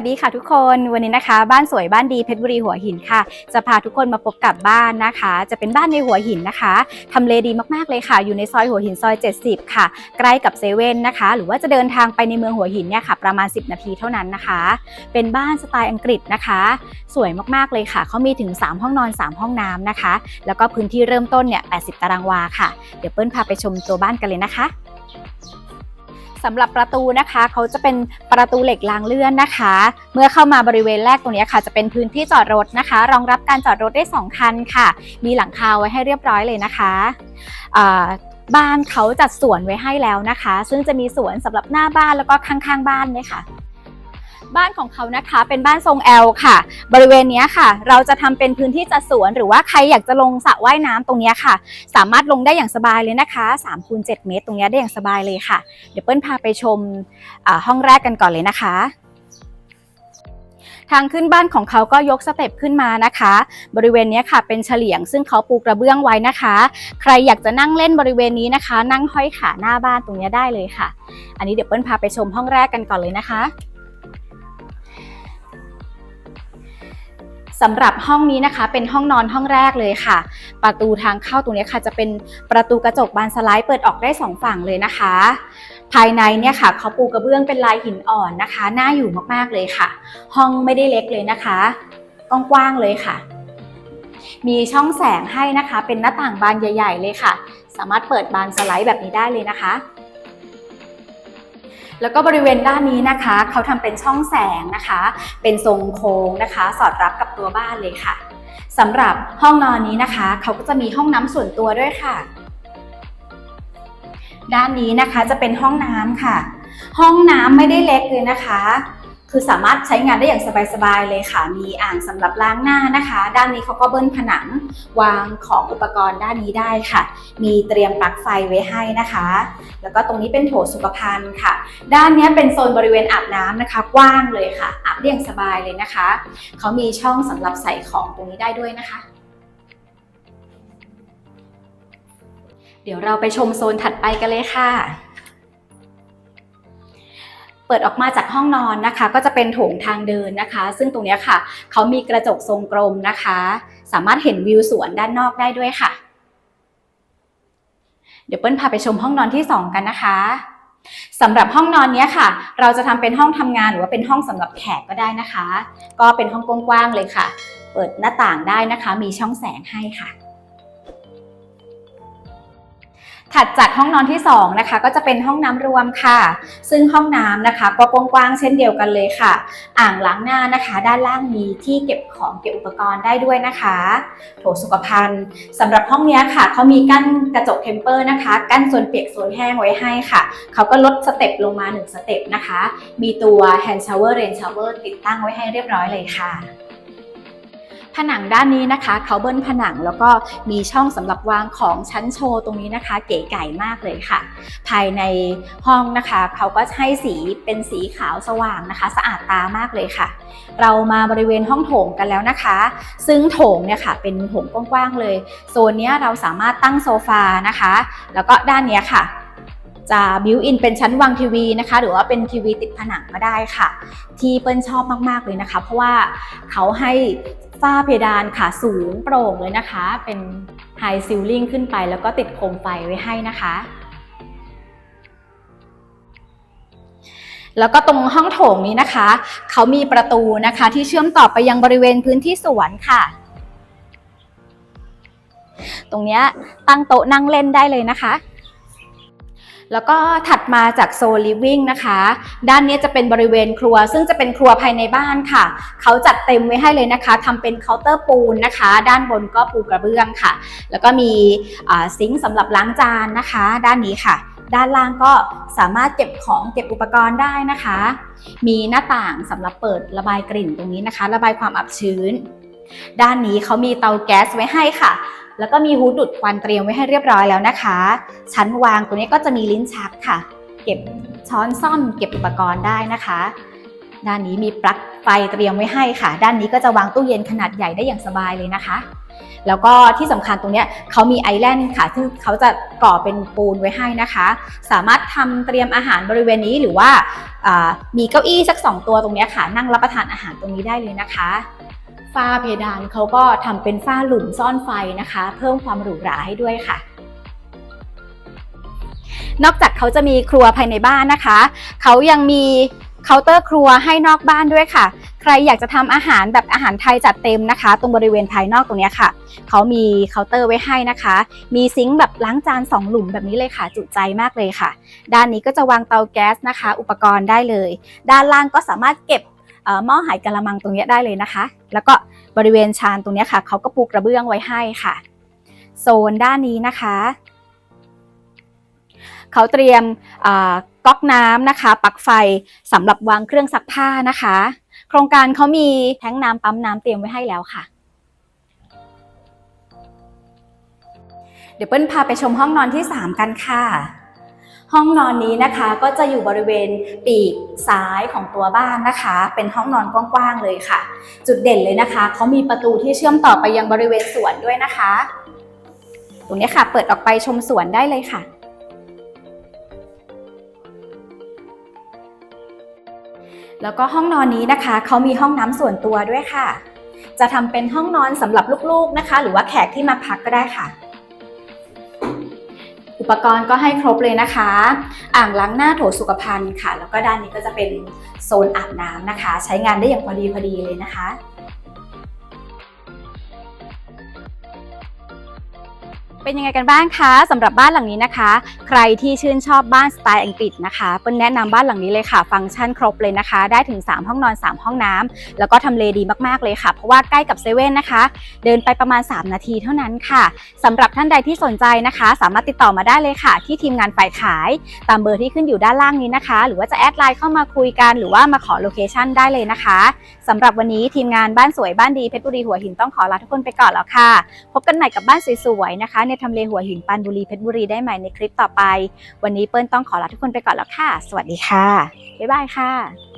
วัสดีค่ะทุกคนวันนี้นะคะ บ้านสวยบ้านดีเพชรบุรีหัวหินค่ะ จะพาทุกคนมาพบกับบ้านนะคะ จะเป็นบ้านในหัวหินนะคะทำเลดีมากๆเลยค่ะ อยู่ในซอยหัวหินซอย 70 ค่ะ ใกล้กับเซเว่นนะคะ หรือว่าจะเดินทางไปในเมืองหัวหินเนี่ยค่ะ ประมาณ 10 นาทีเท่านั้นนะคะ เป็นบ้านสไตล์อังกฤษนะคะ สวยมากๆเลยค่ะเขามีถึง 3 ห้องนอน 3 ห้องน้ำนะคะ แล้วก็พื้นที่เริ่มต้นเนี่ย80 ตารางวาค่ะ เดี๋ยวเปิ้ลพาไปชมตัวบ้านกันเลยนะคะ สำหรับประตูนะคะ เขาจะเป็นประตูเหล็กรางเลื่อนนะคะ เมื่อเข้ามาบริเวณแรกตรงนี้ค่ะ จะเป็นพื้นที่จอดรถนะคะ รองรับการจอดรถได้ 2 คันค่ะ มีหลังคาไว้ให้เรียบร้อยเลยนะคะบ้านเขาจัดสวนไว้ให้แล้วนะคะ ซึ่งจะมีสวนสำหรับหน้าบ้านแล้วก็ข้างๆ บ้านเลยค่ะ บ้านของเขานะคะเป็นบ้านทรง L ค่ะ บริเวณนี้ค่ะ เราจะทำเป็นพื้นที่จัดสวน หรือว่าใครอยากจะลงสระว่ายน้ำตรงนี้ค่ะ สามารถลงได้อย่างสบายเลยนะคะ3คูณ7เมตร ตรงนี้ได้อย่างสบายเลยค่ะ เดี๋ยวเปิ้ลพาไปชมห้องแรกกันก่อนเลยนะคะทางขึ้นบ้านของเขาก็ยกสเต็ปขึ้นมานะคะ บริเวณนี้ค่ะ เป็นเฉลียงซึ่งเขาปูกระเบื้องไว้นะคะ ใครอยากจะนั่งเล่นบริเวณนี้นะคะ นั่งห้อยขาหน้าบ้านตรงนี้ได้เลยค่ะ อันนี้เดี๋ยวเปิ้ลพาไปชมห้องแรกกันก่อนเลยนะคะ สำหรับห้องนี้นะคะ เป็นห้องนอนห้องแรกเลยค่ะ ประตูทางเข้าตรงนี้ค่ะ จะเป็นประตูกระจกบานสไลด์เปิดออกได้สองฝั่งเลยนะคะ ภายในเนี่ยค่ะเขาปูกระเบื้องเป็นลายหินอ่อนนะคะ น่าอยู่มากๆเลยค่ะ ห้องไม่ได้เล็กเลยนะคะกว้างๆเลยค่ะ มีช่องแสงให้นะคะ เป็นหน้าต่างบานใหญ่ ๆ เลยค่ะ สามารถเปิดบานสไลด์แบบนี้ได้เลยนะคะ แล้วก็บริเวณด้านนี้นะคะ เขาทำเป็นช่องแสงนะคะ เป็นทรงโค้งนะคะ สอดรับกับตัวบ้านเลยค่ะสำหรับห้องนอนนี้นะคะ เขาก็จะมีห้องน้ำส่วนตัวด้วยค่ะ ด้านนี้นะคะจะเป็นห้องน้ำค่ะ ห้องน้ำไม่ได้เล็กเลยนะคะ คือสามารถใช้งานได้อย่างสบายๆเลยค่ะ มีอ่างสำหรับล้างหน้านะคะ ด้านนี้เขาก็เบิ้ลผนังวางของอุปกรณ์ด้านนี้ได้ค่ะ มีเตรียมปลั๊กไฟไว้ให้นะคะ แล้วก็ตรงนี้เป็นโถสุขภัณฑ์ค่ะ ด้านนี้เป็นโซนบริเวณอาบน้ำนะคะ กว้างเลยค่ะ อาบได้อย่างสบายเลยนะคะ เขามีช่องสำหรับใส่ของตรงนี้ได้ด้วยนะคะเดี๋ยวเราไปชมโซนถัดไปกันเลยค่ะ เปิดออกมาจากห้องนอนนะคะ ก็จะเป็นโถงทางเดินนะคะ ซึ่งตรงนี้ค่ะเขามีกระจกทรงกลมนะคะ สามารถเห็นวิวสวนด้านนอกได้ด้วยค่ะ เดี๋ยวเปิ้ลพาไปชมห้องนอนที่ 2 กันนะคะสำหรับห้องนอนนี้ค่ะ เราจะทำเป็นห้องทำงานหรือว่าเป็นห้องสำหรับแขกก็ได้นะคะ ก็เป็นห้องกว้างๆเลยค่ะ เปิดหน้าต่างได้นะคะ มีช่องแสงให้ค่ะ ถัดจากห้องนอนที่ 2 นะคะ ก็จะเป็นห้องน้ำรวมค่ะ ซึ่งห้องน้ำนะคะ ก็กว้างๆเช่นเดียวกันเลยค่ะ อ่างล้างหน้านะคะ ด้านล่างมีที่เก็บของเก็บอุปกรณ์ได้ด้วยนะคะ โถสุขภัณฑ์สำหรับห้องนี้ค่ะเขามีกั้นกระจกเทมเปอร์นะคะ กั้นโซนเปียกโซนแห้งไว้ให้ค่ะ เขาก็ลดสเต็ปลงมา 1 สเต็ปนะคะ มีตัว hand shower rain shower ติดตั้งไว้ให้เรียบร้อยเลยค่ะ ผนังด้านนี้นะคะเขาเบิ้ลผนังแล้วก็มีช่องสำหรับวางของชั้นโชว์ตรงนี้นะคะ เก๋ไก่มากเลยค่ะ ภายในห้องนะคะเขาก็ให้สีเป็นสีขาวสว่างนะคะ สะอาดตามากเลยค่ะ เรามาบริเวณห้องโถงกันแล้วนะคะ ซึ่งโถงเนี่ยค่ะเป็นโถงกว้างๆเลย โซนนี้เราสามารถตั้งโซฟานะคะ แล้วก็ด้านนี้ค่ะ จะบิวอินเป็นชั้นวางทีวีนะคะ หรือว่าเป็นทีวีติดผนังก็ได้ค่ะ ที่เปิ้ลชอบมากๆเลยนะคะ เพราะว่าเขาให้ฝ้าเพดานค่ะสูงโปร่งเลยนะคะ เป็นไฮซิลลิงขึ้นไป แล้วก็ติดโคมไฟไว้ให้นะคะแล้วก็ตรงห้องโถงนี้นะคะ เขามีประตูนะคะที่เชื่อมต่อไปยังบริเวณพื้นที่สวนค่ะ ตรงนี้ตั้งโต๊ะนั่งเล่นได้เลยนะคะ แล้วก็ถัดมาจากโซลิฟวิ่งนะคะ ด้านนี้จะเป็นบริเวณครัว ซึ่งจะเป็นครัวภายในบ้านค่ะ เขาจัดเต็มไว้ให้เลยนะคะทำเป็นเคาน์เตอร์ปูนนะคะ ด้านบนก็ปูกระเบื้องค่ะ แล้วก็มีซิงค์สำหรับล้างจานนะคะ ด้านนี้ค่ะ ด้านล่างก็สามารถเก็บของเก็บอุปกรณ์ได้นะคะ มีหน้าต่างสำหรับเปิดระบายกลิ่นตรงนี้นะคะ ระบายความอับชื้น ด้านนี้เขามีเตาแก๊สไว้ให้ค่ะ แล้วก็มีฮูดดูดควันเตรียมไว้ให้เรียบร้อยแล้วนะคะ ชั้นวางตรงนี้ก็จะมีลิ้นชักค่ะ เก็บช้อนซ่อม เก็บอุปกรณ์ได้นะคะ ด้านนี้มีปลั๊กไฟเตรียมไว้ให้ค่ะ ด้านนี้ก็จะวางตู้เย็นขนาดใหญ่ได้อย่างสบายเลยนะคะ แล้วก็ที่สำคัญตรงนี้เขามีไอแลนด์ค่ะ ซึ่งเขาจะก่อเป็นปูนไว้ให้นะคะ สามารถทำเตรียมอาหารบริเวณนี้หรือว่ามีเก้าอี้สัก 2 ตัวตรงนี้ค่ะ นั่งรับประทานอาหารตรงนี้ได้เลยนะคะ ฝ้าเพดานเขาก็ทำเป็นฝ้าหลุมซ่อนไฟนะคะ เพิ่มความหรูหราให้ด้วยค่ะนอกจากเขาจะมีครัวภายในบ้านนะคะ เขายังมีเคาน์เตอร์ครัวให้นอกบ้านด้วยค่ะ ใครอยากจะทำอาหารแบบอาหารไทยจัดเต็มนะคะ ตรงบริเวณภายนอกตรงนี้ค่ะ เขามีเคาน์เตอร์ไว้ให้นะคะ มีซิงค์แบบล้างจานสองหลุมแบบนี้เลยค่ะ จุใจมากเลยค่ะ ด้านนี้ก็จะวางเตาแก๊สนะคะ อุปกรณ์ได้เลย ด้านล่างก็สามารถเก็บ หม้อหายกะละมังตรงนี้ได้เลยนะคะ แล้วก็บริเวณชานตรงนี้ค่ะเขาก็ปูกระเบื้องไว้ให้ค่ะ โซนด้านนี้นะคะเขาเตรียมก๊อกน้ำนะคะปลั๊กไฟสำหรับวางเครื่องซักผ้านะคะ โครงการเขามีแท้งน้ำปั๊มน้ำเตรียมไว้ให้แล้วค่ะ เดี๋ยวเปิ้ลพาไปชมห้องนอนที่ 3 กันค่ะ ห้องนอนนี้นะคะก็จะอยู่บริเวณปีกซ้ายของตัวบ้านนะคะ เป็นห้องนอนกว้างๆเลยค่ะ จุดเด่นเลยนะคะเขามีประตูที่เชื่อมต่อไปยังบริเวณสวนด้วยนะคะ ตรงนี้ค่ะ เปิดออกไปชมสวนได้เลยค่ะแล้วก็ห้องนอนนี้นะคะเขามีห้องน้ำส่วนตัวด้วยค่ะ จะทำเป็นห้องนอนสำหรับลูกๆนะคะ หรือว่าแขกที่มาพักก็ได้ค่ะ ปกรณ์ก็ให้ครบเลยนะคะ อ่างล้างหน้าโถสุขภัณฑ์ค่ะ แล้วก็ด้านนี้ก็จะเป็นโซนอาบน้ำนะคะ ใช้งานได้อย่างพอดีพอดีเลยนะคะ เป็นยังไงกันบ้างคะสำหรับบ้านหลังนี้นะคะ ใครที่ชื่นชอบบ้านสไตล์อังกฤษนะคะเปิ้ลแนะนำบ้านหลังนี้เลยค่ะ ฟังก์ชันครบเลยนะคะ ได้ถึง 3 ห้องนอน 3 ห้องน้ำแล้วก็ทำเลดีมากๆเลยค่ะ เพราะว่าใกล้กับเซเว่นนะคะ เดินไปประมาณ 3 นาทีเท่านั้นค่ะสำหรับท่านใดที่สนใจนะคะ สามารถติดต่อมาได้เลยค่ะ ที่ทีมงานฝ่ายขาย ตามเบอร์ที่ขึ้นอยู่ด้านล่างนี้นะคะ หรือว่าจะแอดไลน์เข้ามาคุยกัน หรือว่ามาขอโลเคชั่นได้เลยนะคะสำหรับวันนี้ทีมงานบ้านสวยบ้านดีเพชรบุรีหัวหินต้องขอลาทุกคนไปก่อนแล้วค่ะ พบกันใหม่กับบ้านสวยๆนะคะในทำเลหัวหินปานบุรีเพชรบุรีได้ใหม่ในคลิปต่อไป วันนี้เปิ้ลต้องขอลาทุกคนไปก่อนแล้วค่ะ สวัสดีค่ะ บ๊ายบายค่ะ